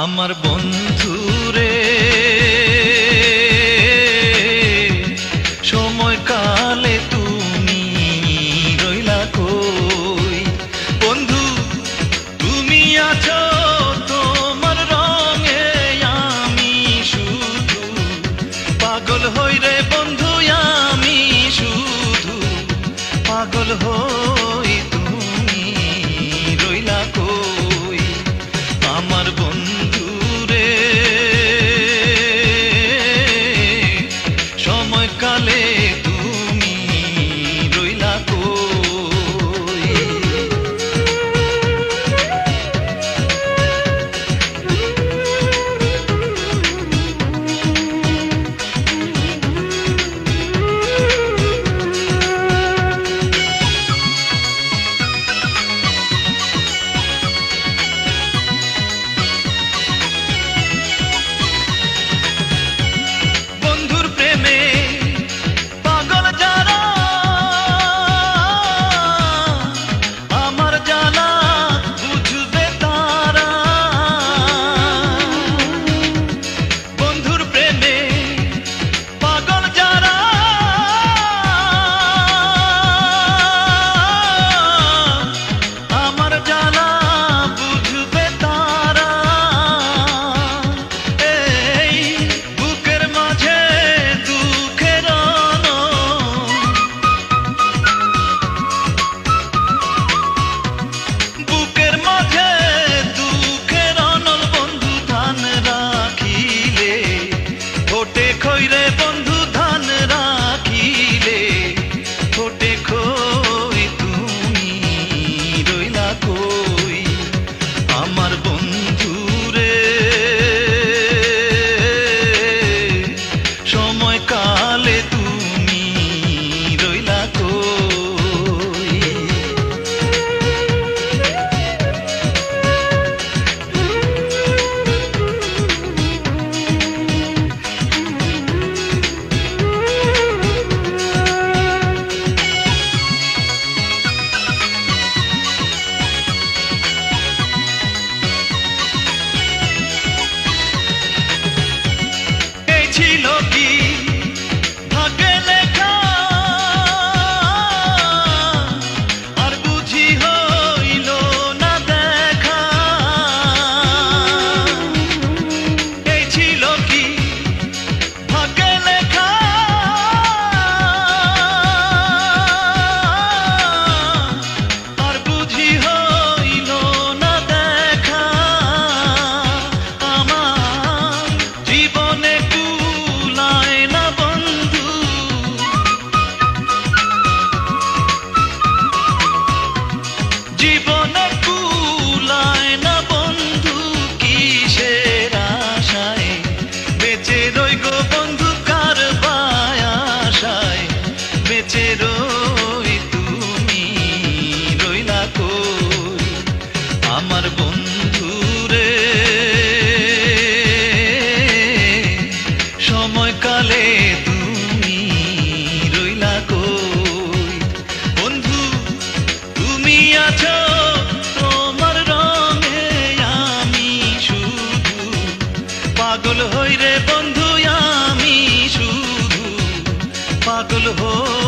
আমার বন্ধু রে সময় কালে তুমি রইলা কই? বন্ধু, তুমি আছো তোমার রঙে, আমি শুধু পাগল হই রে বন্ধু, আমি শুধু পাগল হই। ফোটে খৈরে বন্ধু রই তুমি রইলা সময়কালে তুমি বন্ধু, তুমি আছো তোমার রঙে, আমি শুধু পাগল হই রে বন্ধু, আমি শুধু পাগল হই